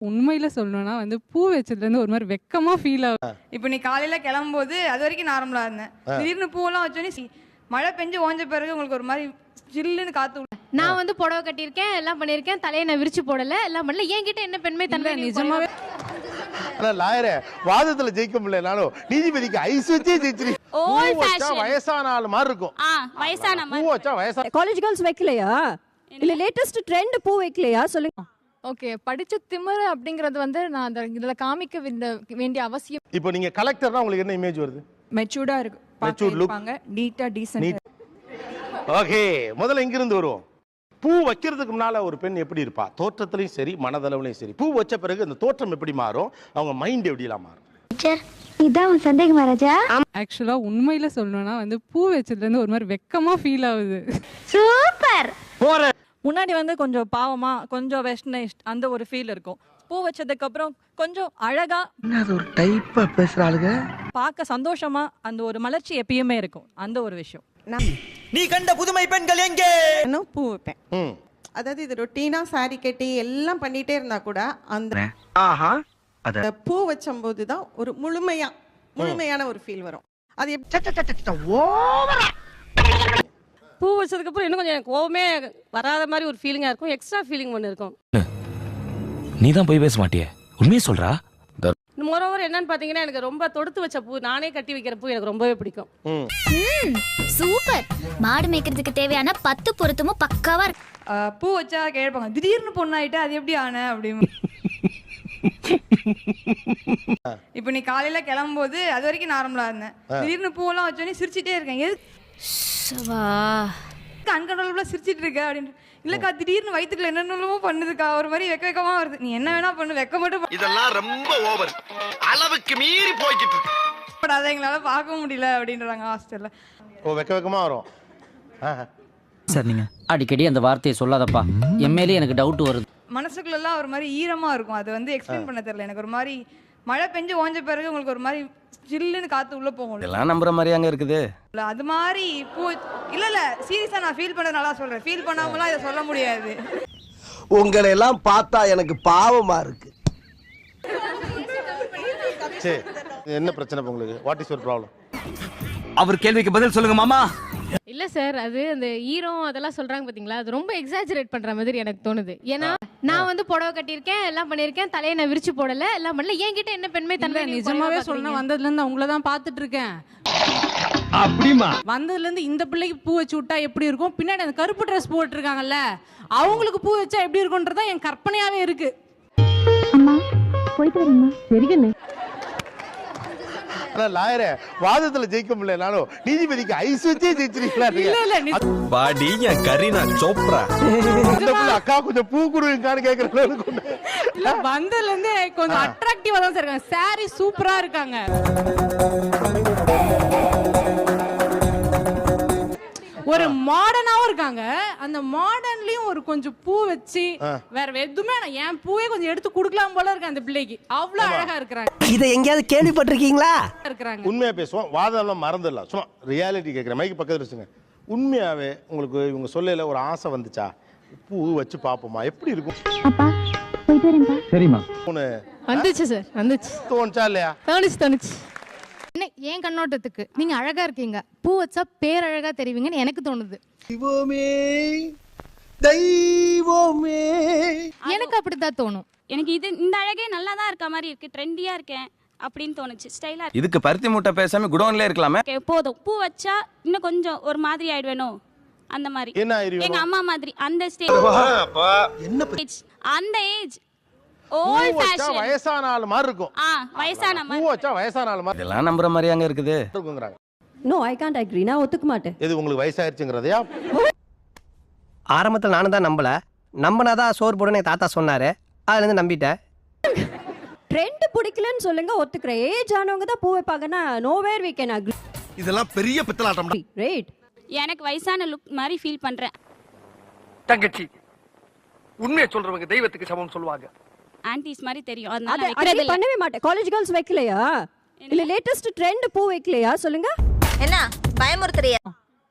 உண்மையில சொல்லணும்னா வந்து பூ வச்சதுல இருந்து ஒரு மாதிரி வெக்கமா ஃபீல் ஆகுது இப்போ நீ காலையில கிளம்பும்போது அது வரைக்கும் நார்மலா இருந்தேன். திடீர்னு பூவெல்லாம் வச்சோன்னே சி- மழை பெஞ்சு ஓஞ்ச பிறகு உங்களுக்கு ஒரு மாதிரி ஜில்லுன்னு காத்து உள்ள- நான் வந்து புடவை கட்டியிருக்கேன் எல்லாம் பண்ணியிருக்கேன் தலையை நான் விரிச்சு போடல எல்லாம் பண்ணல. என்கிட்ட என்ன பெண்மை தன்மை நிஜமாவே ஆனா லாயரே வாதத்துல ஜெயிக்க முடியலனாலும் நீதிபதிக்கு ஐஸ் வச்சே ஜெயிச்சிரு. வயசான ஆள் மாதிரி இருக்கும். ஆ வயசான பூ மாதிரி வச்சா வயசான காலேஜ் கேர்ள்ஸ் வைக்கலையா? இல்ல லேட்டஸ்ட் ட்ரெண்ட் பூ வைக்கலையா? சொல்லுங்க. ஓகே படிச்ச திமிரு அப்படிங்கிறது வந்து நான் அந்த இதுல காமிக்க வேண்ட- வேண்டிய அவசியம். இப்போ நீங்க கலெக்டர்னா உங்களுக்கு என்ன இமேஜ் வருது? மெச்சூர்டா இருக்கு. look. இருப்பாங்க. நீட்டா டீசென்ட் ஓகே முதல்ல இங்கிருந்து வருவோம்? பூ வைக்கிறதுக்கு முன்னால ஒரு பெண் எப்படி இருப்பா? தோற்றத்திலையும் சரி மனதளவுலையும் சரி. பூ வச்ச பிறகு அந்த தோற்றம் எப்படி மாறும்? அவங்க மைண்ட் எப்படிலாம் மாறும்? இதான் சந்தேகமா ராஜா? ஆக்சுவலா உண்மையில சொல்லணும்னா வந்து பூ வச்சதுல இருந்து ஒரு மாதிரி வெக்கமா ஃபீல் ஆகுது. சூப்பர் முன்னாடி வந்து கொஞ்சம் பாவமா கொஞ்சம் வெஸ்டர்னைஸ்ட் அந்த ஒரு ஃபீல் இருக்கும். பூ வச்சதுக்கு அப்புறம் கொஞ்சம் அழகா அது ஒரு டைப்பா பேசுறாளுங்க பார்க்க சந்தோஷமா அந்த ஒரு மலர்ச்சி எப்பயுமே இருக்கும். அந்த ஒரு விஷயம். நீ கண்ட புதுமை பெண்கள் எங்கே? பூ வைப்பேன். அதாவது இது ரொட்டீனா சாரி கட்டி எல்லாம் பண்ணிட்டே இருந்தா கூட அந்த ஆஹா. அந்த பூ வச்சம்போது தான் ஒரு முழுமையா முழுமையான ஒரு ஃபீல் வரும். அது எப்படி ஓவரா. பூ வச்சதுக்கு அப்புறம் இன்னும் கொஞ்சம் எனக்கு கோவமே வராத மாதிரி ஒரு ஃபீலிங்கா இருக்கும். எக்ஸ்ட்ரா ஃபீலிங் ஒன்று இருக்கும். நீ தான் போய் பேச மாட்டியே? உண்மையை சொல்றா? மோரோவர் என்னன்னு பாத்தீங்கன்னா எனக்கு ரொம்ப தொடுத்து வச்ச பூ நானே கட்டி வைக்கிற பூ எனக்கு ரொம்பவே பிடிக்கும். ம். சூப்பர். மாடு மேய்க்கிறதுக்கு தேவையான பத்து பொருத்தமும் பக்காவா இருக்கு. பூ வச்சா கேட்பாங்க திடீர்னு பொண்ணாயிட்டு அது எப்படி ஆன? அப்படின்னு. இப்போ நீ காலையில கிளம்பும்போது அது வரைக்கும் நார்மலா இருந்தேன். திடீர்னு பூவெல்லாம் வச்சோன்னே சிரிச்சிட்டே இருக்கேன். எதுக்கு அன்கண்ட்ரோலபிளா சிரிச்சிட்டு இருக்க அப்படின்னு இல்லக்கா திடீர்னு வயித்துக்குள்ள என்னென்னமோ பண்ணுதுக்கா. ஒரு மாதிரி வெக்க வெக்கமா வருது. நீ என்ன வேணா பண்ணு வெக்க மட்டும் இதெல்லாம் ரொம்ப ஓவர். அளவுக்கு மீறி போய்கிட்டு இருக்கு. படாத எங்களால பார்க்க முடியல அப்படின்றாங்க ஹாஸ்டல்ல ஓ வெக்க வெக்கமா வரும். ஆஹா. சார் நீங்க அடிக்கடி அந்த வார்த்தையை சொல்லாதப்பா. மேலே எனக்கு டவுட் வருது. மனசுக்குள்ளெல்லாம் ஒரு மாதிரி ஈரமா இருக்கும். அது வந்து எக்ஸ்பிளைன் பண்ண தெரியல. எனக்கு ஒரு மாதிரி மழை பெஞ்சு ஓஞ்ச பிறகு உங்களுக்கு ஒரு மாதிரி ஜில்லுன்னு காத்து உள்ள போகும். இதெல்லாம் நம்புற மாதிரி அங்க இருக்குது. இல்ல, அது மாதிரி பூ இல்ல இல்ல சீரியஸா நான் ஃபீல் பண்ண நல்லா சொல்றேன். ஃபீல் பண்ணாமலாம் இதை சொல்ல முடியாது. உங்களை எல்லாம் பார்த்தா எனக்கு பாவமா இருக்கு. சரி என்ன பிரச்சனை இப்ப உங்களுக்கு? வாட் இஸ் யுவர் ப்ராப்ளம் அவர் கேள்விக்கு பதில் சொல்லுங்க மாமா. இல்ல சார் அது அந்த ஈரம் அதெல்லாம் சொல்றாங்க பாத்தீங்களா? அது ரொம்ப எக்ஸாஜரேட் பண்ற மாதிரி எனக்கு தோணுது. ஏன்னா நான் வந்து புடவை கட்டியிருக்கேன் எல்லாம் பண்ணியிருக்கேன் தலையை நான் விரிச்சு போடல எல்லாம் பண்ணல. என்கிட்ட என்ன பெண்மை தன்மை நிஜமாவே சொல்லணும் பாக்குறீங்க? வந்ததுல இருந்து உங்களை தான் பாத்துட்டு இருக்கேன் அப்படிமா? வந்ததுல இருந்து இந்த பிள்ளைக்கு பூ வச்சு விட்டா எப்படி இருக்கும்? பின்னாடி அந்த கருப்பு ட்ரெஸ் போட்டிருக்காங்கல்ல அவங்களுக்கு பூ வச்சா எப்படி இருக்கும்ன்றதா என் கற்பனையாவே இருக்கு. அம்மா போயிட்டு வரீங்களா சரிங்கண்ணே ஆனா லாயரே வாதத்துல ஜெயிக்க முடியலனாலும் நீதிபதிக்கு ஐஸ் வச்சே ஜெயிச்சிருக்கீங்களா பாடி என் கரீனா சோப்ரா. அந்த புள்ள அக்கா கொஞ்சம் பூ கொடுங்கன்னு கேக்குற அளவுக்கு வந்ததுல இருந்து கொஞ்சம் அட்ராக்டிவா தான் இருக்காங்க. சாரி சூப்பரா இருக்காங்க. ஒரு மாடர்னாவும் இருக்காங்க. அந்த மாடர்ன்லயும் ஒரு கொஞ்சம் பூ வச்சு வேற எதுவுமே நான் என் பூவே கொஞ்சம் எடுத்து கொடுக்கலாம் போல இருக்கு அந்த பிள்ளைக்கு. அவ்வளவு அழகா இருக்கிறாங்க. இத எங்கயாவது கேள்விப்பட்டிருக்கீங்களா? இருக்கிறாங்க. உண்மையா பேசுவோம் வாதம்லாம் மறந்துடலாம். சும்மா ரியாலிட்டி கேட்குறேன் மைக்கு பக்கத்துல வச்சுங்க. உண்மையாவே உங்களுக்கு இவங்க சொல்லல ஒரு ஆசை வந்துச்சா? பூ வச்சு பார்ப்போமா எப்படி இருக்கும்? சரிம்மா. ஒண்ணு வந்துச்சு சார் வந்துச்சு. தோணுச்சா இல்லையா? தோணுச்சு தோணுச்சு. என்ன என் கண்ணோட்டத்துக்கு. நீங்க அழகா இருக்கீங்க. பூ வச்சா பேரழகா தெரிவிங்கன்னு எனக்கு தோணுது. தெய்வமே. எனக்கு அப்படித்தான் தோணும். எனக்கு இது இந்த அழகே நல்லா தான் இருக்க மாதிரி இருக்கு ட்ரெண்டியா இருக்கேன் அப்படின்னு தோணுச்சு. ஸ்டைலா இதுக்கு பருத்தி மூட்டை பேசாம குடோன்ல இருக்கலாமே. இருக்கு போதும். பூ வச்சா இன்னும் கொஞ்சம் ஒரு மாதிரி ஆயிடுவேனோ? அந்த மாதிரி. என்ன? எங்க அம்மா மாதிரி அந்த ஸ்டேஜ் என்ன அந்த ஏஜ் வயசான ஆள் மாதிரி இருக்கும். ஆ வயசான பூ மாதிரி வச்சா வயசான ஆள் மாதிரி. இதெல்லாம் நம்புற மாதிரி அங்க இருக்குது. இருக்குங்கிறாங்க நோ ஐ காண்ட் அக்ரி நான் ஒத்துக்க மாட்டேன். எது உங்களுக்கு வயசாயிருச்சுங்கிறதையா? ஆரம்பத்துல நானும் தான் நம்பல. நம்பினாதான் சோறு போடுன்னு என் தாத்தா சொன்னாரு. அதுல இருந்து நம்பிட்டேன். ட்ரெண்ட் பிடிக்கலன்னு சொல்லுங்க ஒத்துக்கிறேன் ஏஜ் ஆனவங்க தான் பூ வைப்பாங்கன்னா no where we can agree இதெல்லாம் பெரிய பித்தலாட்டம் ரைட் எனக்கு வயசான லுக் மாதிரி ஃபீல் பண்றேன். தங்கச்சி உண்மையை சொல்றவங்க தெய்வத்துக்கு சமம் சொல்லுவாங்க. ஆன்டிஸ் மாதிரி தெரியும். அத அதனால அதே. பண்ணவே மாட்டேன். காலேஜ் கேர்ள்ஸ் வைக்கலையா? இல்ல லேட்டஸ்ட் ட்ரெண்ட் பூ வைக்கலையா? சொல்லுங்க. என்ன? பயமுறுத்துறியா?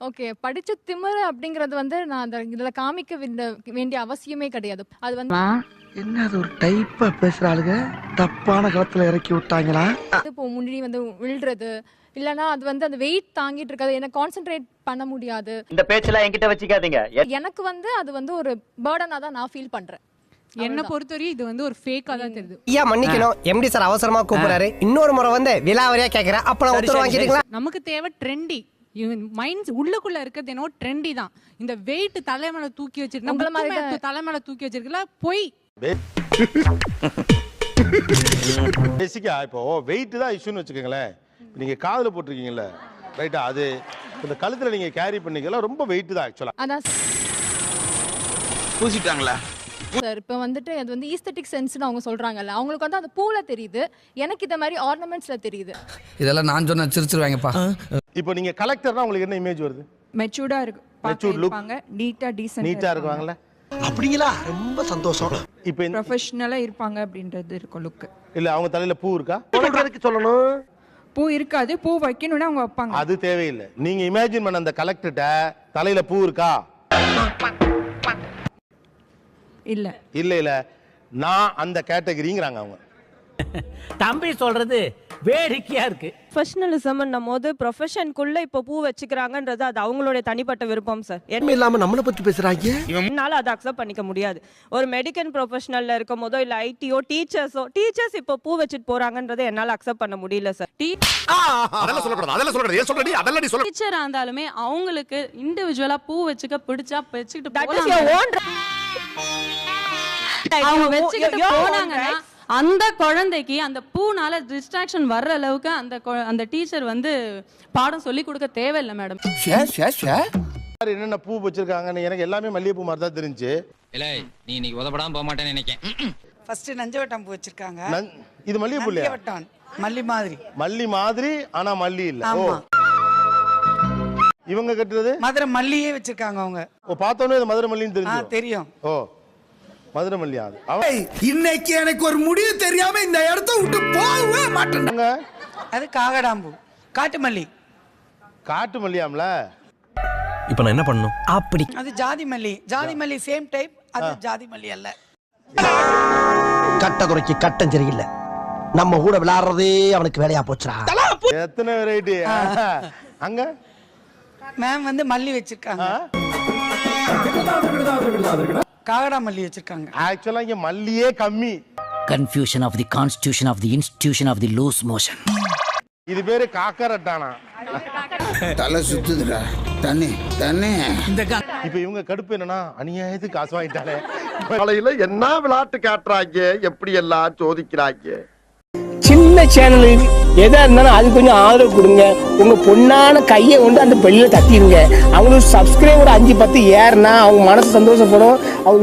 ஓகே படிச்ச திமிரு அப்படிங்கிறது வந்து நான் அந்த இதுல காமிக்க வேண்ட- வேண்டிய அவசியமே கிடையாது. அது வந்து என்ன அது ஒரு டைப்பா பேசுறாளுங்க தப்பான களத்துல இறக்கி விட்டாங்களா? இப்போ முன்னாடி வந்து விழுறது. இல்லனா அது வந்து அந்த வெயிட் தாங்கிட்டு இருக்காது. எனக்கு கான்சென்ட்ரேட் பண்ண முடியாது. இந்த பேச்செல்லாம் என்கிட்ட வச்சுக்காதீங்க. எனக்கு வந்து அது வந்து ஒரு பேர்டனா தான் நான் ஃபீல் பண்றேன். என்ன பொறுத்தவரையும் இது வந்து ஒரு ஃபேக்கா தான் தெரியுது. ஐயா மன்னிக்கணும். எம்டி சார் அவசரமா கூப்பிடுறாரு. இன்னொரு முறை வந்து விலாவரியா கேக்குறேன். அப்ப நான் உத்தரவு வாங்கிட்டீங்களா நமக்கு தேவை ட்ரெண்டி மைண்ட்ஸ் உள்ளுக்குள்ள இருக்கிறது என்னவோ ட்ரெண்டி தான். இந்த வெயிட் தலைமையில தூக்கி வச்சிருக்கா உங்கள மாதிரி தலைமையில தூக்கி வச்சிருக்கல பொய். பேசிக்கா இப்போ வெயிட் தான் இஷ்யூன்னு வச்சுக்கோங்களேன். நீங்க காதுல போட்டிருக்கீங்கல்ல ரைட்டா அது இந்த கழுத்துல நீங்க கேரி பண்ணீங்கல்ல ரொம்ப வெயிட் தான் ஆக்சுவலா அதான். பூசிட்டாங்களா? சார் இப்போ வந்துட்டு அது வந்து ஈஸ்தட்டிக் சென்ஸ்னு அவங்க சொல்றாங்கல்ல அவங்களுக்கு வந்து அந்த பூல தெரியுது எனக்கு இந்த மாதிரி ஆர்னமெண்ட்ஸ்ல தெரியுது. இதெல்லாம் நான் சொன்ன சிரிச்சிருவாங்கப்பா. இப்போ நீங்க கலெக்டர்னா உங்களுக்கு என்ன இமேஜ் வருது? மெச்சூர்டா இருக்கு. Matured look. நீட்டா டீசென்ட் நீட்டா இருக்குவாங்கல்ல? அப்படிங்களா? ரொம்ப சந்தோஷம். இப்போ ப்ரொஃபஷனலா இருப்பாங்க அப்படின்றது இருக்கும் லுக் இல்ல அவங்க தலையில பூ இருக்கா? உனக்கு எதுக்கு சொல்லணும்? பூ இருக்காது. பூ வைக்கணும்னு அவங்க வைப்பாங்க. அது தேவையில்லை. நீங்க இமேஜின் பண்ண அந்த கலெக்டர்ட்ட தலையில பூ இருக்கா? இல்ல. இல்ல இல்ல. நான் அந்த கேட்டகரிங்கிறாங்க அவங்க. தம்பி சொல்றது வேடிக்கையா இருக்கு. ப்ரொஃபஷனலிசம் போது ப்ரொஃபஷனுக்குள்ள இப்போ பூ வச்சுக்கிறாங்கன்றது அது அவங்களுடைய தனிப்பட்ட விருப்பம் சார் என்ன இல்லாம நம்மளை பத்தி பேசுறாங்க. என்னால அதை அக்செப்ட் பண்ணிக்க முடியாது. ஒரு மெடிக்கல் ப்ரொஃபஷனல்ல இருக்கும் போதோ இல்ல ஐடியோ டீச்சர்ஸோ டீச்சர்ஸ் இப்போ பூ வச்சுட்டு போறாங்கன்றதை என்னால அக்செப்ட் பண்ண முடியல சார் அதெல்லாம் சொல்லக்கூடாது அதெல்லாம் சொல்லக்கூடாது. ஏன் சொல்றடி? அதெல்லாம் நீ சொல்ல டீச்சரா இருந்தாலுமே அவங்களுக்கு இண்டிவிஜுவலா பூ வச்சுக்க பிடிச்சா வச்சுக்கிட்டு own அவங்க வச்சுக்கிட்டு போனாங்கன்னா. அந்த குழந்தைக்கு அந்த பூனால டிஸ்ட்ராக்ஷன் வர்ற அளவுக்கு அந்த கொ- அந்த டீச்சர் வந்து பாடம் சொல்லி கொடுக்க தேவையில்லை மேடம் யார் என்னென்ன பூ வச்சிருக்காங்கன்னு எனக்கு எல்லாமே மல்லிகைப்பூ மாதிரி தான் தெரிஞ்சு. இல்ல நீ இன்னைக்கு உதப்படாம போக மாட்டேன்னு நினைக்கிறேன் ஃபர்ஸ்ட் நஞ்சவட்டம் பூ வச்சிருக்காங்க. இது மல்லிகைப்பூ இல்லையா? மல்லி மாதிரி. மல்லி மாதிரி ஆனா மல்லி இல்ல. ஓ. இவங்க கட்டுறது? மதுரை மல்லியே வச்சிருக்காங்க அவங்க. ஓ பார்த்தோன்னே இது மதுரை மல்லின்னு தெரிஞ்சு தெரியும். ஓ. மதுரை மல்லியா அது அவ- இன்னைக்கு எனக்கு ஒரு முடிவு தெரியாம இந்த இடத்த விட்டு போகவே மாட்டேன் அது காகடாம்பூ காட்டு மல்லி காட்டு மல்லியாம்ல இப்போ நான் என்ன பண்ணணும்? அப்படி. அது ஜாதி மல்லி ஜாதி மல்லி சேம் டைப் அது ஜாதி மல்லி அல்ல. கட்ட குறைக்கு கட்டம் சரியில்லை. நம்ம கூட விளையாடுறதே அவனுக்கு வேலையா போச்சுடா. எத்தனை வெரைட்டி அங்க? மேம் வந்து மல்லி வச்சிருக்காங்க. காகடா மல்லி வச்சிருக்காங்க ஆக்சுவலா இங்க மல்லியே கம்மி. Confusion of the constitution of the institution of the loose motion இது பேரு காக்கரட்டானா? தலை சுத்துதுடா. தண்ணி தண்ணி. இந்த இப்ப இவங்க கடுப்பு என்னன்னா அநியாயத்துக்கு காசு வாங்கிட்டாலே. காலையில என்ன விளையாட்டு காட்டுறாங்க? எப்படி எல்லாம் சோதிக்கிறாங்க? சின்ன சேனலு எதா இருந்தாலும் அது கொஞ்சம் ஆதரவு கொடுங்க. உங்க பொண்ணான கையை கொண்டு அந்த பெல்லில தட்டிடுங்க அவங்களுக்கு சப்ஸ்கிரைபர் அஞ்சு பத்து ஏறுனா அவங்க மனசு சந்தோஷப்படும். அவங்க